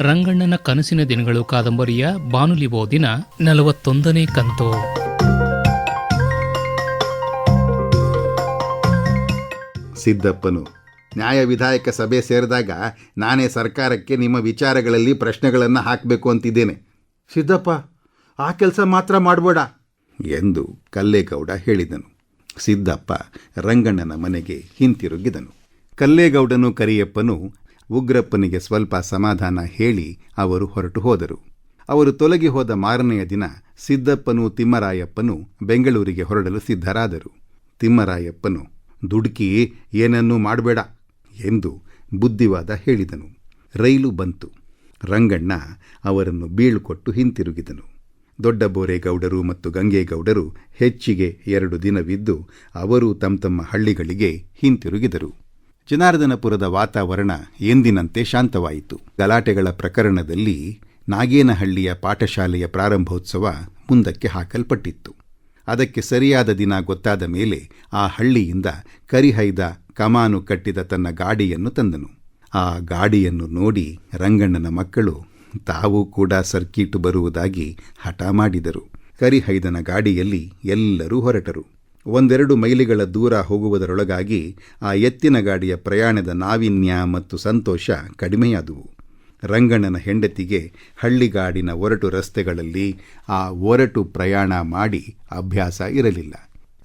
ರಂಗಣ್ಣನ ಕನಸಿನ ದಿನಗಳು ಕಾದಂಬರಿಯ ಬಾನುಲಿ ಓದಿನ ನಲವತ್ತೊಂದನೇ ಕಂತು. ಸಿದ್ದಪ್ಪನು ನ್ಯಾಯ ವಿಧಾಯಕ ಸಭೆ ಸೇರಿದಾಗ ನಾನೇ ಸರ್ಕಾರಕ್ಕೆ ನಿಮ್ಮ ವಿಚಾರಗಳಲ್ಲಿ ಪ್ರಶ್ನೆಗಳನ್ನು ಹಾಕಬೇಕು ಅಂತಿದ್ದೇನೆ. ಸಿದ್ದಪ್ಪ ಆ ಕೆಲಸ ಮಾತ್ರ ಮಾಡಬೇಡ. ಎಂದು ಕಲ್ಲೇಗೌಡ ಹೇಳಿದನು. ಸಿದ್ದಪ್ಪ ರಂಗಣ್ಣನ ಮನೆಗೆ ಹಿಂತಿರುಗಿದನು. ಕಲ್ಲೇಗೌಡನು ಕರಿಯಪ್ಪನು ಉಗ್ರಪ್ಪನಿಗೆ ಸ್ವಲ್ಪ ಸಮಾಧಾನ ಹೇಳಿ ಅವರು ಹೊರಟು ಹೋದರು. ಅವರು ತೊಲಗಿ ಹೋದ ಮಾರನೆಯ ದಿನ ಸಿದ್ದಪ್ಪನೂ ತಿಮ್ಮರಾಯಪ್ಪನು ಬೆಂಗಳೂರಿಗೆ ಹೊರಡಲು ಸಿದ್ಧರಾದರು. ತಿಮ್ಮರಾಯಪ್ಪನು, ದುಡುಕಿ, ಏನನ್ನೂ ಮಾಡಬೇಡ ಎಂದು ಬುದ್ಧಿವಾದ ಹೇಳಿದನು. ರೈಲು ಬಂತು. ರಂಗಣ್ಣ ಅವರನ್ನು ಬೀಳ್ಕೊಟ್ಟು ಹಿಂತಿರುಗಿದನು. ದೊಡ್ಡ ಬೋರೇಗೌಡರು ಮತ್ತು ಗಂಗೇಗೌಡರು ಹೆಚ್ಚಿಗೆ ಎರಡು ದಿನವಿದ್ದು ಅವರು ತಮ್ಮ ತಮ್ಮ ಹಳ್ಳಿಗಳಿಗೆ ಹಿಂತಿರುಗಿದರು. ಜನಾರ್ದನಪುರದ ವಾತಾವರಣ ಎಂದಿನಂತೆ ಶಾಂತವಾಯಿತು. ಗಲಾಟೆಗಳ ಪ್ರಕರಣದಲ್ಲಿ ನಾಗೇನಹಳ್ಳಿಯ ಪಾಠಶಾಲೆಯ ಪ್ರಾರಂಭೋತ್ಸವ ಮುಂದಕ್ಕೆ ಹಾಕಲ್ಪಟ್ಟಿತ್ತು. ಅದಕ್ಕೆ ಸರಿಯಾದ ದಿನ ಗೊತ್ತಾದ ಮೇಲೆ ಆ ಹಳ್ಳಿಯಿಂದ ಕರಿಹೈದ ಕಮಾನು ಕಟ್ಟಿದ ತನ್ನ ಗಾಡಿಯನ್ನು ತಂದನು. ಆ ಗಾಡಿಯನ್ನು ನೋಡಿ ರಂಗಣ್ಣನ ಮಕ್ಕಳು ತಾವು ಕೂಡ ಸರ್ಕೀಟು ಬರುವುದಾಗಿ ಹಠ ಮಾಡಿದರು. ಕರಿಹೈದನ ಗಾಡಿಯಲ್ಲಿ ಎಲ್ಲರೂ ಹೊರಟರು. ಒಂದೆರಡು ಮೈಲಿಗಳ ದೂರ ಹೋಗುವುದರೊಳಗಾಗಿ ಆ ಎತ್ತಿನ ಗಾಡಿಯ ಪ್ರಯಾಣದ ನಾವಿನ್ಯ ಮತ್ತು ಸಂತೋಷ ಕಡಿಮೆಯಾದುವು. ರಂಗಣ್ಣನ ಹೆಂಡತಿಗೆ ಹಳ್ಳಿಗಾಡಿನ ಒರಟು ರಸ್ತೆಗಳಲ್ಲಿ ಆ ಒರಟು ಪ್ರಯಾಣ ಮಾಡಿ ಅಭ್ಯಾಸ ಇರಲಿಲ್ಲ.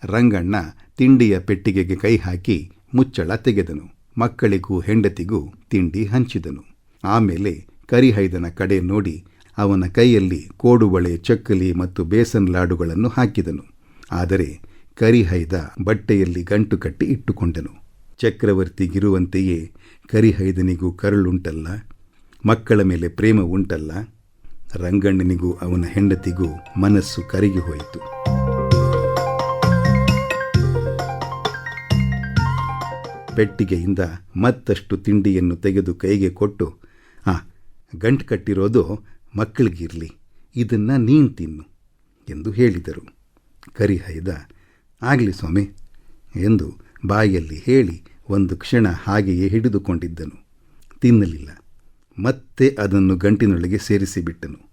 ರಂಗಣ್ಣ ತಿಂಡಿಯ ಪೆಟ್ಟಿಗೆಗೆ ಕೈ ಹಾಕಿ ಮುಚ್ಚಳ ತೆಗೆದನು. ಮಕ್ಕಳಿಗೂ ಹೆಂಡತಿಗೂ ತಿಂಡಿ ಹಂಚಿದನು. ಆಮೇಲೆ ಕರಿಹೈದನ ಕಡೆ ನೋಡಿ ಅವನ ಕೈಯಲ್ಲಿ ಕೋಡುಬಳೆ, ಚಕ್ಕಲಿ ಮತ್ತು ಬೇಸನ್ ಲಾಡುಗಳನ್ನು ಹಾಕಿದನು. ಆದರೆ ಕರಿಹೈದ ಬಟ್ಟೆಯಲ್ಲಿ ಗಂಟು ಕಟ್ಟಿ ಇಟ್ಟುಕೊಂಡನು. ಚಕ್ರವರ್ತಿಗಿರುವಂತೆಯೇ ಕರಿಹೈದನಿಗೂ ಕರುಳುಂಟಲ್ಲ, ಮಕ್ಕಳ ಮೇಲೆ ಪ್ರೇಮ ಉಂಟಲ್ಲ, ರಂಗಣ್ಣನಿಗೂ ಅವನ ಹೆಂಡತಿಗೂ ಮನಸ್ಸು ಕರಗಿ ಹೋಯಿತು. ಪೆಟ್ಟಿಗೆಯಿಂದ ಮತ್ತಷ್ಟು ತಿಂಡಿಯನ್ನು ತೆಗೆದು ಕೈಗೆ ಕೊಟ್ಟು, ಆ, ಗಂಟು ಕಟ್ಟಿರೋದು ಮಕ್ಕಳಿಗಿರಲಿ ಇದನ್ನು ನೀನು ತಿನ್ನು ಎಂದು ಹೇಳಿದರು. ಕರಿಹೈದ ಆಗಲಿ ಸ್ವಾಮಿ ಎಂದು ಬಾಯಲ್ಲಿ ಹೇಳಿ ಒಂದು ಕ್ಷಣ ಹಾಗೆಯೇ ಹಿಡಿದುಕೊಂಡಿದ್ದನು. ತಿನ್ನಲಿಲ್ಲ. ಮತ್ತೆ ಅದನ್ನು ಗಂಟಿನೊಳಗೆ ಸೇರಿಸಿಬಿಟ್ಟನು.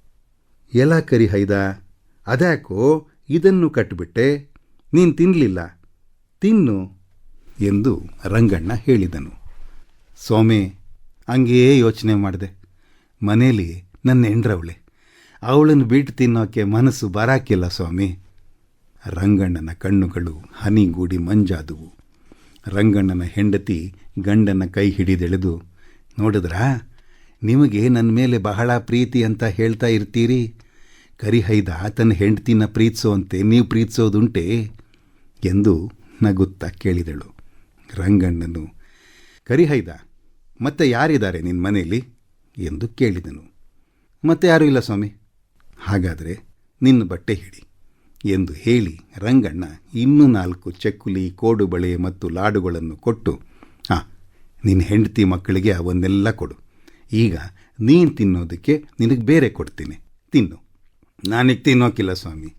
ಕರಿ ಹೈದಾ, ಅದ್ಯಾಕೋ ಇದನ್ನು ಕಟ್ಟಿಬಿಟ್ಟೆ ನೀನು ತಿನ್ನಲಿಲ್ಲ ತಿನ್ನು ಎಂದು ರಂಗಣ್ಣ ಹೇಳಿದನು. ಸ್ವಾಮಿ, ಹಂಗೆಯೇ ಯೋಚನೆ ಮಾಡಿದೆ. ಮನೇಲಿ ನನ್ನ ಹೆಂಡ್ರವಳೆ. ಅವಳನ್ನು ಬಿಟ್ಟು ತಿನ್ನೋಕ್ಕೆ ಮನಸ್ಸು ಬರಾಕಿಲ್ಲ ಸ್ವಾಮಿ. ರಂಗಣ್ಣನ ಕಣ್ಣುಗಳು ಹನಿಗೂಡಿ ಮಂಜಾದುವು. ರಂಗಣ್ಣನ ಹೆಂಡತಿ ಗಂಡನ ಕೈ ಹಿಡಿದೆಳೆದು, ನೋಡಿದ್ರಾ, ನಿಮಗೆ ನನ್ನ ಮೇಲೆ ಬಹಳ ಪ್ರೀತಿ ಅಂತ ಹೇಳ್ತಾ ಇರ್ತೀರಿ? ಕರಿಹೈದ ತನ್ನ ಹೆಂಡತಿನ ಪ್ರೀತಿಸೋಂತೆ ನೀವು ಪ್ರೀತಿಸೋದುಂಟೆ? ಎಂದು ನಗುತ್ತಾ ಕೇಳಿದಳು ರಂಗಣ್ಣನು. ಕರಿಹೈದ, ಮತ್ತೆ ಯಾರಿದ್ದಾರೆ ನಿನ್ನ ಮನೆಯಲ್ಲಿ? ಎಂದು ಕೇಳಿದನು. ಮತ್ತೆ ಯಾರೂ ಇಲ್ಲ ಸ್ವಾಮಿ. ಹಾಗಾದರೆ ನಿನ್ನ ಬಟ್ಟೆ ಹಿಡಿ. ಎಂದು ಹೇಳಿ ರಂಗಣ್ಣ ಇನ್ನೂ ನಾಲ್ಕು ಚಕ್ಕುಲಿ, ಕೋಡುಬಳೆ ಮತ್ತು ಲಾಡುಗಳನ್ನು ಕೊಟ್ಟು ಹಾಂ ನಿನ್ನ ಹೆಂಡತಿ ಮಕ್ಕಳಿಗೆ ಅವನ್ನೆಲ್ಲ ಕೊಡು. ಈಗ ನೀನು ತಿನ್ನೋದಕ್ಕೆ ನಿನಗೆ ಬೇರೆ ಕೊಡ್ತೀನಿ. ತಿನ್ನು. ನಾನೀಗ ತಿನ್ನೋಕಿಲ್ಲ ಸ್ವಾಮಿ.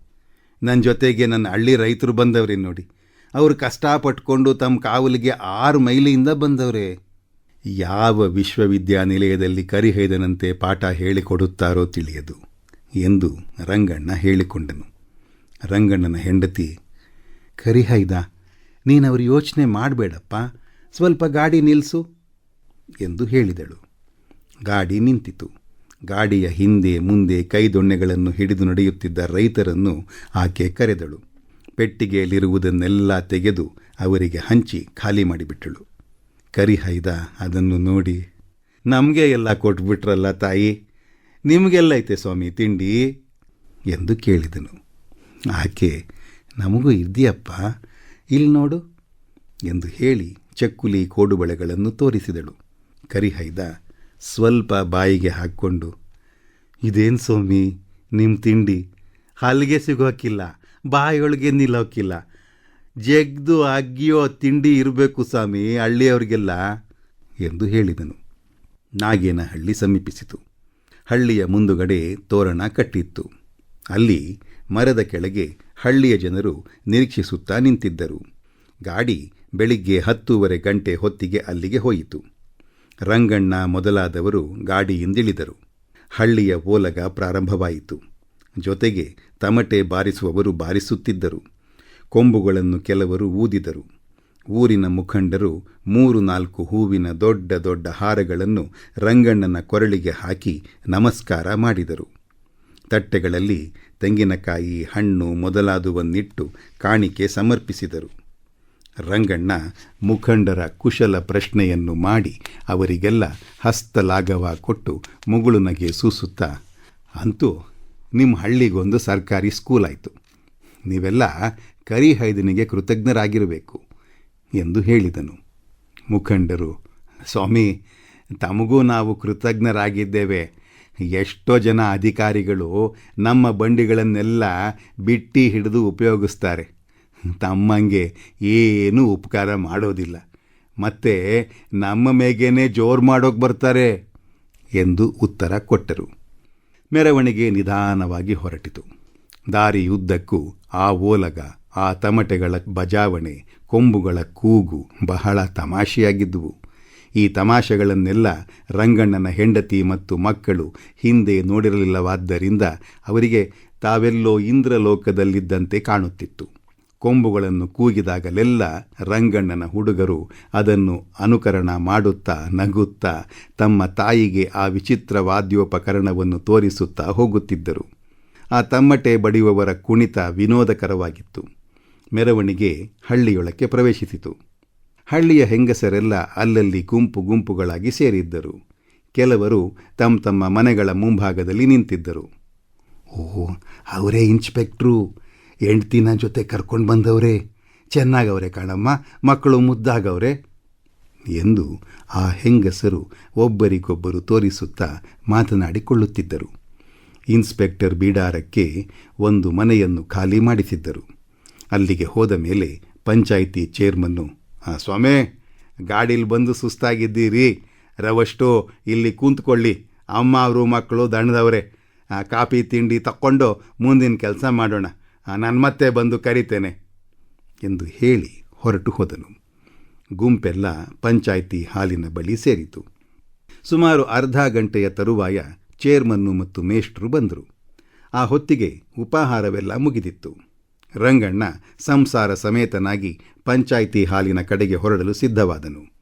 ನನ್ನ ಜೊತೆಗೆ ನನ್ನ ಹಳ್ಳಿ ರೈತರು ಬಂದವ್ರೆ ನೋಡಿ. ಅವರು ಕಷ್ಟಪಟ್ಕೊಂಡು ತಮ್ಮ ಕಾವಲಿಗೆ ಆರು ಮೈಲಿಯಿಂದ ಬಂದವರೇ. ಯಾವ ವಿಶ್ವವಿದ್ಯಾನಿಲಯದಲ್ಲಿ ಕರಿಹೈದನಂತೆ ಪಾಠ ಹೇಳಿಕೊಡುತ್ತಾರೋ ತಿಳಿಯದು ಎಂದು ರಂಗಣ್ಣ ಹೇಳಿಕೊಂಡನು. ರಂಗಣ್ಣನ ಹೆಂಡತಿ ಕರಿಹೈದ ನೀನವರು ಯೋಚನೆ ಮಾಡಬೇಡಪ್ಪ, ಸ್ವಲ್ಪ ಗಾಡಿ ನಿಲ್ಲಿಸು ಎಂದು ಹೇಳಿದಳು. ಗಾಡಿ ನಿಂತಿತು. ಗಾಡಿಯ ಹಿಂದೆ ಮುಂದೆ ಕೈದೊಣ್ಣೆಗಳನ್ನು ಹಿಡಿದು ನಡೆಯುತ್ತಿದ್ದ ರೈತರನ್ನು ಆಕೆ ಕರೆದಳು. ಪೆಟ್ಟಿಗೆಯಲ್ಲಿರುವುದನ್ನೆಲ್ಲ ತೆಗೆದು ಅವರಿಗೆ ಹಂಚಿ ಖಾಲಿ ಮಾಡಿಬಿಟ್ಟಳು. ಕರಿಹೈದ ಅದನ್ನು ನೋಡಿ, ನಮಗೆ ಎಲ್ಲ ಕೊಟ್ಬಿಟ್ರಲ್ಲ ತಾಯಿ ನಿಮಗೆಲ್ಲೈತೆ ಸ್ವಾಮಿ ತಿಂಡಿ? ಎಂದು ಕೇಳಿದನು. ಆಕೆ ನಮಗೂ ಇದೆಯಪ್ಪ ಇಲ್ಲಿ ನೋಡು ಎಂದು ಹೇಳಿ ಚಕ್ಕುಲಿ ಕೋಡುಬಳೆಗಳನ್ನು ತೋರಿಸಿದಳು. ಕರಿಹೈದ ಸ್ವಲ್ಪ ಬಾಯಿಗೆ ಹಾಕ್ಕೊಂಡು, ಇದೇನು ಸ್ವಾಮಿ ನಿಮ್ಮ ತಿಂಡಿ? ಹಲ್ಲಿಗೆ ಸಿಗೋಕ್ಕಿಲ್ಲ ಬಾಯಿಯೊಳಗೆ ನಿಲ್ಲೋಕ್ಕಿಲ್ಲ ಜಗ್ದು ಅಗ್ಗಿಯೋ ತಿಂಡಿ ಇರಬೇಕು ಸ್ವಾಮಿ, ಹಳ್ಳಿಯವ್ರಿಗೆಲ್ಲ, ಎಂದು ಹೇಳಿದನು. ನಾಗೇನ ಹಳ್ಳಿ ಸಮೀಪಿಸಿತು. ಹಳ್ಳಿಯ ಮುಂದುಗಡೆ ತೋರಣ ಕಟ್ಟಿತ್ತು. ಅಲ್ಲಿ ಮರದ ಕೆಳಗೆ ಹಳ್ಳಿಯ ಜನರು ನಿರೀಕ್ಷಿಸುತ್ತಾ ನಿಂತಿದ್ದರು. ಗಾಡಿ ಬೆಳಿಗ್ಗೆ ಹತ್ತೂವರೆ ಗಂಟೆ ಹೊತ್ತಿಗೆ ಅಲ್ಲಿಗೆ ಹೋಯಿತು. ರಂಗಣ್ಣ ಮೊದಲಾದವರು ಗಾಡಿಯಿಂದಿಳಿದರು. ಹಳ್ಳಿಯ ಓಲಗ ಪ್ರಾರಂಭವಾಯಿತು. ಜೊತೆಗೆ ತಮಟೆ ಬಾರಿಸುವವರು ಬಾರಿಸುತ್ತಿದ್ದರು. ಕೊಂಬುಗಳನ್ನು ಕೆಲವರು ಊದಿದರು. ಊರಿನ ಮುಖಂಡರು ಮೂರು ನಾಲ್ಕು ಹೂವಿನ ದೊಡ್ಡ ದೊಡ್ಡ ಹಾರಗಳನ್ನು ರಂಗಣ್ಣನ ಕೊರಳಿಗೆ ಹಾಕಿ ನಮಸ್ಕಾರ ಮಾಡಿದರು. ತಟ್ಟೆಗಳಲ್ಲಿ ತೆಂಗಿನಕಾಯಿ, ಹಣ್ಣು ಮೊದಲಾದುವನ್ನಿಟ್ಟು ಕಾಣಿಕೆ ಸಮರ್ಪಿಸಿದರು. ರಂಗಣ್ಣ ಮುಖಂಡರ ಕುಶಲ ಪ್ರಶ್ನೆಯನ್ನು ಮಾಡಿ ಅವರಿಗೆಲ್ಲ ಹಸ್ತಲಾಘವ ಕೊಟ್ಟು ಮುಗುಳುನಗೆ ಸೂಸುತ್ತಾ, ಅಂತೂ ನಿಮ್ಮ ಹಳ್ಳಿಗೊಂದು ಸರ್ಕಾರಿ ಸ್ಕೂಲ್ ಆಯಿತು ನೀವೆಲ್ಲ ಕರಿಹೈದನಿಗೆ ಕೃತಜ್ಞರಾಗಿರಬೇಕು ಎಂದು ಹೇಳಿದನು. ಮುಖಂಡರು, ಸ್ವಾಮಿ, ತಮಗೂ ನಾವು ಕೃತಜ್ಞರಾಗಿದ್ದೇವೆ. ಎಷ್ಟೋ ಜನ ಅಧಿಕಾರಿಗಳು ನಮ್ಮ ಬಂಡಿಗಳನ್ನೆಲ್ಲ ಬಿಟ್ಟಿ ಹಿಡಿದು ಉಪಯೋಗಿಸ್ತಾರೆ. ತಮ್ಮಂಗೆ ಏನೂ ಉಪಕಾರ ಮಾಡೋದಿಲ್ಲ. ಮತ್ತೆ ನಮ್ಮ ಮೇಗೇನೆ ಜೋರು ಮಾಡೋಕೆ ಬರ್ತಾರೆ ಎಂದು ಉತ್ತರ ಕೊಟ್ಟರು. ಮೆರವಣಿಗೆ ನಿಧಾನವಾಗಿ ಹೊರಟಿತು. ದಾರಿಯುದ್ದಕ್ಕೂ ಆ ಓಲಗ, ಆ ತಮಟೆಗಳ ಬಜಾವಣೆ, ಕೊಂಬುಗಳ ಕೂಗು ಬಹಳ ತಮಾಷೆಯಾಗಿದ್ದುವು. ಈ ತಮಾಷೆಗಳನ್ನೆಲ್ಲ ರಂಗಣ್ಣನ ಹೆಂಡತಿ ಮತ್ತು ಮಕ್ಕಳು ಹಿಂದೆ ನೋಡಿರಲಿಲ್ಲವಾದ್ದರಿಂದ ಅವರಿಗೆ ತಾವೆಲ್ಲೋ ಇಂದ್ರಲೋಕದಲ್ಲಿದ್ದಂತೆ ಕಾಣುತ್ತಿತ್ತು. ಕೊಂಬುಗಳನ್ನು ಕೂಗಿದಾಗಲೆಲ್ಲ ರಂಗಣ್ಣನ ಹುಡುಗರು ಅದನ್ನು ಅನುಕರಣ ಮಾಡುತ್ತಾ ನಗುತ್ತಾ ತಮ್ಮ ತಾಯಿಗೆ ಆ ವಿಚಿತ್ರ ವಾದ್ಯೋಪಕರಣವನ್ನು ತೋರಿಸುತ್ತಾ ಹೋಗುತ್ತಿದ್ದರು. ಆ ತಮ್ಮಟೆ ಬಡಿಯುವವರ ಕುಣಿತ ವಿನೋದಕರವಾಗಿತ್ತು. ಮೆರವಣಿಗೆ ಹಳ್ಳಿಯೊಳಕ್ಕೆ ಪ್ರವೇಶಿಸಿತು. ಹಳ್ಳಿಯ ಹೆಂಗಸರೆಲ್ಲ ಅಲ್ಲಲ್ಲಿ ಗುಂಪು ಗುಂಪುಗಳಾಗಿ ಸೇರಿದ್ದರು. ಕೆಲವರು ತಮ್ಮ ತಮ್ಮ ಮನೆಗಳ ಮುಂಭಾಗದಲ್ಲಿ ನಿಂತಿದ್ದರು. ಓ, ಅವರೇ ಇನ್ಸ್ಪೆಕ್ಟ್ರು. ಹೆಂಡ್ತಿನ ಜೊತೆ ಕರ್ಕೊಂಡು ಬಂದವರೇ. ಚೆನ್ನಾಗವ್ರೆ ಕಾಣಮ್ಮ. ಮಕ್ಕಳು ಮುದ್ದಾಗವ್ರೆ ಎಂದು ಆ ಹೆಂಗಸರು ಒಬ್ಬರಿಗೊಬ್ಬರು ತೋರಿಸುತ್ತಾ ಮಾತನಾಡಿಕೊಳ್ಳುತ್ತಿದ್ದರು. ಇನ್ಸ್ಪೆಕ್ಟರ್ ಬೀಡಾರಕ್ಕೆ ಒಂದು ಮನೆಯನ್ನು ಖಾಲಿ ಮಾಡಿಸಿದ್ದರು. ಅಲ್ಲಿಗೆ ಹೋದ ಮೇಲೆ ಪಂಚಾಯಿತಿ ಚೇರ್ಮನ್ನು ಆ ಸ್ವಾಮಿ, ಗಾಡೀಲಿ ಬಂದು ಸುಸ್ತಾಗಿದ್ದೀರಿ. ರವಷ್ಟು, ಇಲ್ಲಿ ಕೂತ್ಕೊಳ್ಳಿ. ಅಮ್ಮ ಅವರು ಮಕ್ಕಳು ದಣದವರೇ ಕಾಫಿ, ತಿಂಡಿ ತಕ್ಕೊಂಡು ಮುಂದಿನ ಕೆಲಸ ಮಾಡೋಣ. ನಾನು ಮತ್ತೆ ಬಂದು ಕರಿತೇನೆ ಎಂದು ಹೇಳಿ ಹೊರಟು ಹೋದನು. ಗುಂಪೆಲ್ಲ ಪಂಚಾಯಿತಿ ಹಾಲಿನ ಬಳಿ ಸೇರಿತು. ಸುಮಾರು ಅರ್ಧ ಗಂಟೆಯ ತರುವಾಯ ಚೇರ್ಮನ್ನು ಮತ್ತು ಮೇಷ್ಟ್ರು ಬಂದರು. ಆ ಹೊತ್ತಿಗೆ ಉಪಾಹಾರವೆಲ್ಲ ಮುಗಿದಿತ್ತು. ರಂಗಣ್ಣ ಸಂಸಾರ ಸಮೇತನಾಗಿ ಪಂಚಾಯಿತಿ ಹಾಲಿನ ಕಡೆಗೆ ಹೊರಡಲು ಸಿದ್ಧವಾದನು.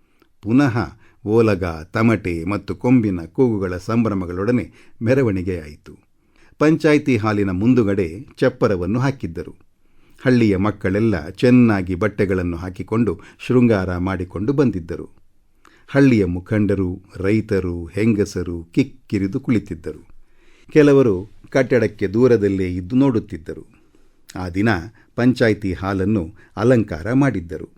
ಪುನಃ ಓಲಗ, ತಮಟೆ ಮತ್ತು ಕೊಂಬಿನ ಕೂಗುಗಳ ಸಂಭ್ರಮಗಳೊಡನೆ ಮೆರವಣಿಗೆಯಾಯಿತು ಪಂಚಾಯಿತಿ ಹಾಲಿನ ಮುಂದುಗಡೆ ಚಪ್ಪರವನ್ನು ಹಾಕಿದ್ದರು. ಹಳ್ಳಿಯ ಮಕ್ಕಳೆಲ್ಲ ಚೆನ್ನಾಗಿ ಬಟ್ಟೆಗಳನ್ನು ಹಾಕಿಕೊಂಡು ಶೃಂಗಾರ ಮಾಡಿಕೊಂಡು ಬಂದಿದ್ದರು. ಹಳ್ಳಿಯ ಮುಖಂಡರು, ರೈತರು, ಹೆಂಗಸರು ಕಿಕ್ಕಿರಿದು ಕುಳಿತಿದ್ದರು. ಕೆಲವರು ಕಟ್ಟಡಕ್ಕೆ ದೂರದಲ್ಲೇ ಇದ್ದು ನೋಡುತ್ತಿದ್ದರು. ಆ ದಿನ ಪಂಚಾಯಿತಿ ಹಾಲನ್ನು ಅಲಂಕಾರ ಮಾಡಿದ್ದರು.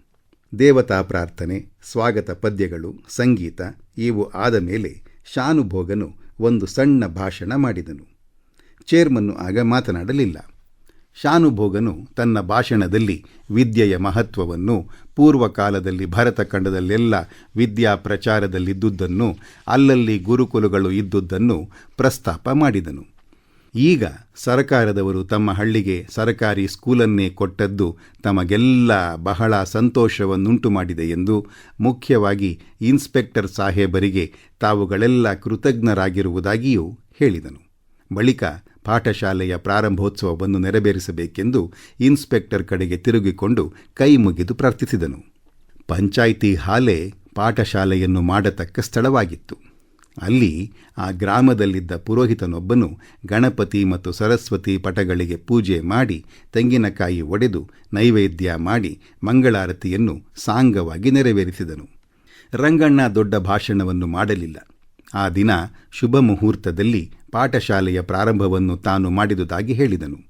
ದೇವತಾ ಪ್ರಾರ್ಥನೆ, ಸ್ವಾಗತ ಪದ್ಯಗಳು, ಸಂಗೀತ, ಇವು ಆದ ಮೇಲೆ ಶಾನುಭೋಗನು ಒಂದು ಸಣ್ಣ ಭಾಷಣ ಮಾಡಿದನು. ಚೇರ್ಮನ್ನು ಆಗ ಮಾತನಾಡಲಿಲ್ಲ. ಶಾನುಭೋಗನು ತನ್ನ ಭಾಷಣದಲ್ಲಿ ವಿದ್ಯೆಯ ಮಹತ್ವವನ್ನು, ಪೂರ್ವಕಾಲದಲ್ಲಿ ಭರತ ಖಂಡದಲ್ಲೆಲ್ಲ ವಿದ್ಯಾ ಪ್ರಚಾರದಲ್ಲಿದ್ದುದನ್ನು ಅಲ್ಲಲ್ಲಿ ಗುರುಕುಲಗಳು ಇದ್ದುದನ್ನು ಪ್ರಸ್ತಾಪ ಮಾಡಿದನು. ಈಗ ಸರಕಾರದವರು ತಮ್ಮ ಹಳ್ಳಿಗೆ ಸರಕಾರಿ ಸ್ಕೂಲನ್ನೇ ಕೊಟ್ಟದ್ದು ತಮಗೆಲ್ಲ ಬಹಳ ಸಂತೋಷವನ್ನುಂಟು ಮಾಡಿದೆ ಎಂದು ಮುಖ್ಯವಾಗಿ ಇನ್ಸ್ಪೆಕ್ಟರ್ ಸಾಹೇಬರಿಗೆ ತಾವುಗಳೆಲ್ಲ ಕೃತಜ್ಞರಾಗಿರುವುದಾಗಿಯೂ ಹೇಳಿದನು. ಬಳಿಕ ಪಾಠಶಾಲೆಯ ಪ್ರಾರಂಭೋತ್ಸವವನ್ನು ನೆರವೇರಿಸಬೇಕೆಂದು ಇನ್ಸ್ಪೆಕ್ಟರ್ ಕಡೆಗೆ ತಿರುಗಿಕೊಂಡು ಕೈ ಮುಗಿದು ಪ್ರಾರ್ಥಿಸಿದನು. ಪಂಚಾಯಿತಿ ಹಾಲೆ ಪಾಠಶಾಲೆಯನ್ನು ಮಾಡತಕ್ಕ ಸ್ಥಳವಾಗಿತ್ತು. ಅಲ್ಲಿ ಆ ಗ್ರಾಮದಲ್ಲಿದ್ದ ಪುರೋಹಿತನೊಬ್ಬನು ಗಣಪತಿ ಮತ್ತು ಸರಸ್ವತಿ ಪಟಗಳಿಗೆ ಪೂಜೆ ಮಾಡಿ ತೆಂಗಿನಕಾಯಿ ಒಡೆದು ನೈವೇದ್ಯ ಮಾಡಿ ಮಂಗಳಾರತಿಯನ್ನು ಸಾಂಗವಾಗಿ ನೆರವೇರಿಸಿದನು. ರಂಗಣ್ಣ ದೊಡ್ಡ ಭಾಷಣವನ್ನು ಮಾಡಲಿಲ್ಲ. ಆ ದಿನ ಶುಭ ಮುಹೂರ್ತದಲ್ಲಿ ಪಾಠಶಾಲೆಯ ಪ್ರಾರಂಭವನ್ನು ತಾನು ಮಾಡಿದುದಾಗಿ ಹೇಳಿದನು.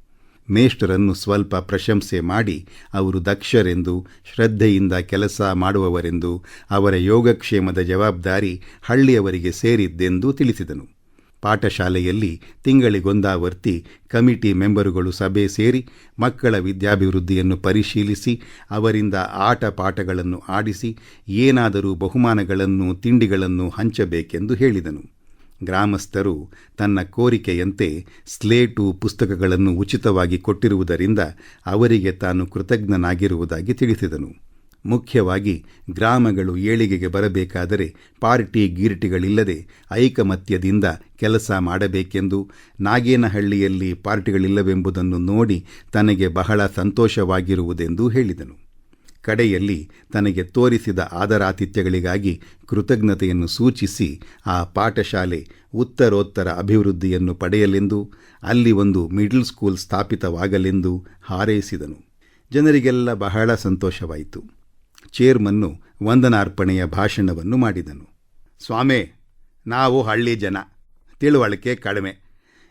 ಮೇಷ್ಟ್ರನ್ನು ಸ್ವಲ್ಪ ಪ್ರಶಂಸೆ ಮಾಡಿ ಅವರು ದಕ್ಷರೆಂದು, ಶ್ರದ್ಧೆಯಿಂದ ಕೆಲಸ ಮಾಡುವವರೆಂದು, ಅವರ ಯೋಗಕ್ಷೇಮದ ಜವಾಬ್ದಾರಿ ಹಳ್ಳಿಯವರಿಗೆ ಸೇರಿದ್ದೆಂದು ತಿಳಿಸಿದನು. ಪಾಠಶಾಲೆಯಲ್ಲಿ ತಿಂಗಳಿಗೊಂದಾವರ್ತಿ ಕಮಿಟಿ ಮೆಂಬರುಗಳು ಸಭೆ ಸೇರಿ ಮಕ್ಕಳ ವಿದ್ಯಾಭಿವೃದ್ಧಿಯನ್ನು ಪರಿಶೀಲಿಸಿ, ಅವರಿಂದ ಆಟ ಪಾಠಗಳನ್ನು ಆಡಿಸಿ, ಏನಾದರೂ ಬಹುಮಾನಗಳನ್ನು, ತಿಂಡಿಗಳನ್ನು ಹಂಚಬೇಕೆಂದು ಹೇಳಿದನು. ಗ್ರಾಮಸ್ಥರು ತನ್ನ ಕೋರಿಕೆಯಂತೆ ಸ್ಲೇಟು ಪುಸ್ತಕಗಳನ್ನು ಉಚಿತವಾಗಿ ಕೊಟ್ಟಿರುವುದರಿಂದ ಅವರಿಗೆ ತಾನು ಕೃತಜ್ಞನಾಗಿರುವುದಾಗಿ ತಿಳಿಸಿದನು. ಮುಖ್ಯವಾಗಿ ಗ್ರಾಮಗಳು ಏಳಿಗೆಗೆ ಬರಬೇಕಾದರೆ ಪಾರ್ಟಿ ಗೀರ್ಟಿಗಳಿಲ್ಲದೆ ಐಕಮತ್ಯದಿಂದ ಕೆಲಸ ಮಾಡಬೇಕೆಂದು ನಾಗೇನಹಳ್ಳಿಯಲ್ಲಿ ಪಾರ್ಟಿಗಳಿಲ್ಲವೆಂಬುದನ್ನು ನೋಡಿ ತನಗೆ ಬಹಳ ಸಂತೋಷವಾಗಿರುವುದೆಂದು ಹೇಳಿದನು. ಕಡೆಯಲ್ಲಿ ತನಗೆ ತೋರಿಸಿದ ಆದರಾತಿಥ್ಯಗಳಿಗಾಗಿ ಕೃತಜ್ಞತೆಯನ್ನು ಸೂಚಿಸಿ ಆ ಪಾಠಶಾಲೆ ಉತ್ತರೋತ್ತರ ಅಭಿವೃದ್ಧಿಯನ್ನು ಪಡೆಯಲೆಂದು, ಅಲ್ಲಿ ಒಂದು ಮಿಡ್ಲ್ ಸ್ಕೂಲ್ ಸ್ಥಾಪಿತವಾಗಲೆಂದು ಹಾರೈಸಿದನು. ಜನರಿಗೆಲ್ಲ ಬಹಳ ಸಂತೋಷವಾಯಿತು. ಚೇರ್ಮನ್ನು ವಂದನಾರ್ಪಣೆಯ ಭಾಷಣವನ್ನು ಮಾಡಿದನು. ಸ್ವಾಮಿ, ನಾವು ಹಳ್ಳಿ ಜನ. ತಿಳುವಳಿಕೆ ಕಡಿಮೆ.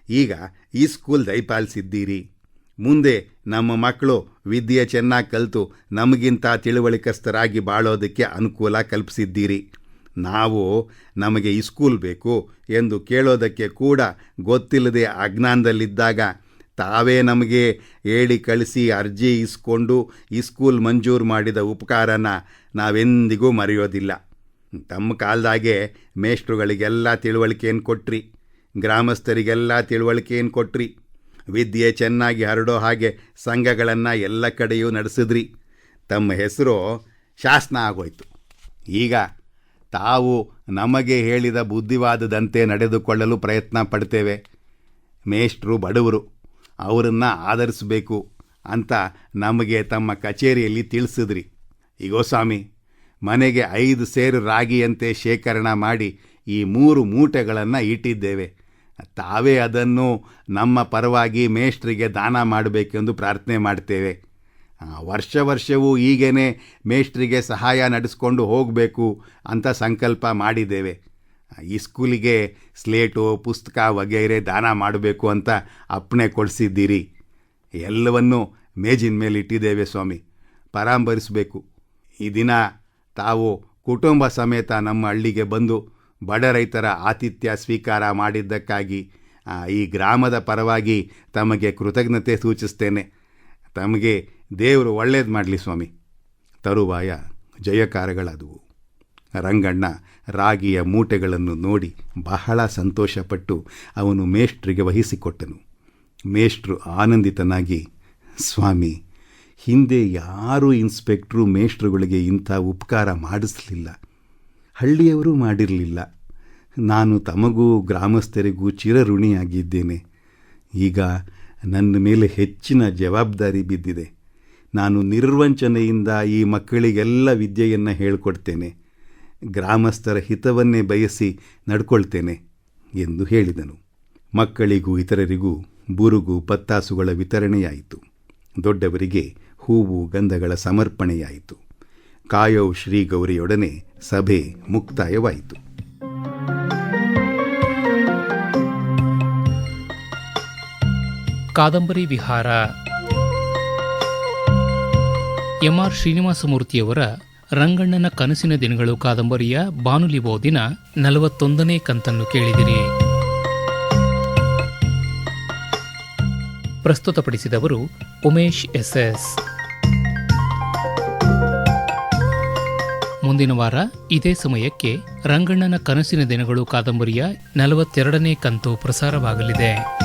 ಈಗ ಈ ಸ್ಕೂಲ್ ದಯಪಾಲಿಸಿದ್ದೀರಿ ಮುಂದೆ ನಮ್ಮ ಮಕ್ಕಳು ವಿದ್ಯೆ ಚೆನ್ನಾಗಿ ಕಲಿತು ನಮಗಿಂತ ತಿಳುವಳಿಕಸ್ಥರಾಗಿ ಬಾಳೋದಕ್ಕೆ ಅನುಕೂಲ ಕಲ್ಪಿಸಿದ್ದೀರಿ. ನಾವು ನಮಗೆ ಈ ಸ್ಕೂಲ್ ಬೇಕು ಎಂದು ಕೇಳೋದಕ್ಕೆ ಕೂಡ ಗೊತ್ತಿಲ್ಲದೆ ಅಜ್ಞಾನದಲ್ಲಿದ್ದಾಗ ತಾವೇ ನಮಗೆ ಹೇಳಿ ಕಳಿಸಿ ಅರ್ಜಿ ಇಸ್ಕೊಂಡು ಈ ಸ್ಕೂಲ್ ಮಂಜೂರು ಮಾಡಿದ ಉಪಕಾರನ ನಾವೆಂದಿಗೂ ಮರೆಯೋದಿಲ್ಲ. ತಮ್ಮ ಕಾಲದಾಗೆ ಮೇಷ್ಟ್ರುಗಳಿಗೆಲ್ಲ ತಿಳುವಳಿಕೆಯನ್ನು ಕೊಟ್ರಿ, ಗ್ರಾಮಸ್ಥರಿಗೆಲ್ಲ ತಿಳುವಳಿಕೆಯನ್ನು ಕೊಟ್ರಿ. ವಿದ್ಯೆ ಚೆನ್ನಾಗಿ ಹರಡೋ ಹಾಗೆ ಸಂಘಗಳನ್ನು ಎಲ್ಲ ಕಡೆಯೂ ನಡೆಸಿದ್ರಿ. ತಮ್ಮ ಹೆಸರು ಶಾಸನ ಆಗೋಯ್ತು. ಈಗ ತಾವು ನಮಗೆ ಹೇಳಿದ ಬುದ್ಧಿವಾದದಂತೆ ನಡೆದುಕೊಳ್ಳಲು ಪ್ರಯತ್ನ ಪಡ್ತೇವೆ. ಮೇಷ್ಟ್ರು, ಬಡವರು, ಅವರನ್ನು ಆಧರಿಸಬೇಕು ಅಂತ ನಮಗೆ ತಮ್ಮ ಕಚೇರಿಯಲ್ಲಿ ತಿಳಿಸಿದ್ರಿ. ಈಗೋ ಸ್ವಾಮಿ, ಮನೆಗೆ ಐದು ಸೇರು ರಾಗಿಯಂತೆ ಶೇಖರಣ ಮಾಡಿ ಈ ಮೂರು ಮೂಟೆಗಳನ್ನು ಇಟ್ಟಿದ್ದೇವೆ. ತಾವೇ ಅದನ್ನು ನಮ್ಮ ಪರವಾಗಿ ಮೇಷ್ಟ್ರಿಗೆ ದಾನ ಮಾಡಬೇಕೆಂದು ಪ್ರಾರ್ಥನೆ ಮಾಡ್ತೇವೆ. ವರ್ಷ ವರ್ಷವೂ ಈಗೇನೆ ಮೇಷ್ಟ್ರಿಗೆ ಸಹಾಯ ನಡೆಸ್ಕೊಂಡು ಹೋಗಬೇಕು ಅಂತ ಸಂಕಲ್ಪ ಮಾಡಿದ್ದೇವೆ. ಈ ಸ್ಕೂಲಿಗೆ ಸ್ಲೇಟು, ಪುಸ್ತಕ ವಗೈರೆ ದಾನ ಮಾಡಬೇಕು ಅಂತ ಅಪ್ಪಣೆ ಕೊಡಿಸಿದ್ದೀರಿ. ಎಲ್ಲವನ್ನು ಮೇಜಿನ ಮೇಲೆ ಇಟ್ಟಿದ್ದೇವೆ ಸ್ವಾಮಿ. ಪರಾಂಬರಿಸಬೇಕು. ಈ ದಿನ ತಾವು ಕುಟುಂಬ ಸಮೇತ ನಮ್ಮ ಹಳ್ಳಿಗೆ ಬಂದು ಬಡ ರೈತರ ಆತಿಥ್ಯ ಸ್ವೀಕಾರ ಮಾಡಿದ್ದಕ್ಕಾಗಿ ಈ ಗ್ರಾಮದ ಪರವಾಗಿ ತಮಗೆ ಕೃತಜ್ಞತೆ ಸೂಚಿಸ್ತೇನೆ. ತಮಗೆ ದೇವರು ಒಳ್ಳೇದು ಮಾಡಲಿ ಸ್ವಾಮಿ. ತರುವಾಯ ಜಯಕಾರಗಳಾದವು. ರಂಗಣ್ಣ ರಾಗಿಯ ಮೂಟೆಗಳನ್ನು ನೋಡಿ ಬಹಳ ಸಂತೋಷಪಟ್ಟು ಅವನು ಮೇಷ್ಟ್ರಿಗೆ ವಹಿಸಿಕೊಟ್ಟನು. ಮೇಷ್ಟ್ರು ಆನಂದಿತನಾಗಿ, ಸ್ವಾಮಿ, ಹಿಂದೆ ಯಾರೂ ಇನ್ಸ್ಪೆಕ್ಟ್ರು ಮೇಷ್ಟ್ರುಗಳಿಗೆ ಇಂಥ ಉಪಕಾರ ಮಾಡಿಸಲಿಲ್ಲ. ಹಳ್ಳಿಯವರು ಮಾಡಿರಲಿಲ್ಲ. ನಾನು ತಮಗೂ ಗ್ರಾಮಸ್ಥರಿಗೂ ಚಿರಋಣಿಯಾಗಿದ್ದೇನೆ. ಈಗ ನನ್ನ ಮೇಲೆ ಹೆಚ್ಚಿನ ಜವಾಬ್ದಾರಿ ಬಿದ್ದಿದೆ. ನಾನು ನಿರ್ವಂಚನೆಯಿಂದ ಈ ಮಕ್ಕಳಿಗೆಲ್ಲ ವಿದ್ಯೆಯನ್ನು ಹೇಳಿಕೊಡ್ತೇನೆ. ಗ್ರಾಮಸ್ಥರ ಹಿತವನ್ನೇ ಬಯಸಿ ನಡ್ಕೊಳ್ತೇನೆ ಎಂದು ಹೇಳಿದನು. ಮಕ್ಕಳಿಗೂ ಇತರರಿಗೂ ಬುರುಗು ಪತ್ತಾಸುಗಳ ವಿತರಣೆಯಾಯಿತು. ದೊಡ್ಡವರಿಗೆ ಹೂವು ಗಂಧಗಳ ಸಮರ್ಪಣೆಯಾಯಿತು. ಕಾಯೋ ಶ್ರೀ ಗೌರಿಯೊಡನೆ ಸಭೆ ಮುಕ್ತಾಯವಾಯಿತು. ಕಾದಂಬರಿ ವಿಹಾರ. ಎಂಆರ್ ಶ್ರೀನಿವಾಸಮೂರ್ತಿಯವರ ರಂಗಣ್ಣನ ಕನಸಿನ ದಿನಗಳು ಕಾದಂಬರಿಯ ಬಾನುಲಿ ಓದಿನ ನಲವತ್ತೊಂದನೇ ಕಂತನ್ನು ಕೇಳಿದಿರಿ. ಪ್ರಸ್ತುತಪಡಿಸಿದವರು ಉಮೇಶ್ ಎಸ್ಎಸ್. ಮುಂದಿನ ವಾರ ಇದೇ ಸಮಯಕ್ಕೆ ರಂಗಣ್ಣನ ಕನಸಿನ ದಿನಗಳು ಕಾದಂಬರಿಯ ನಲವತ್ತೆರಡನೇ ಕಂತು ಪ್ರಸಾರವಾಗಲಿದೆ.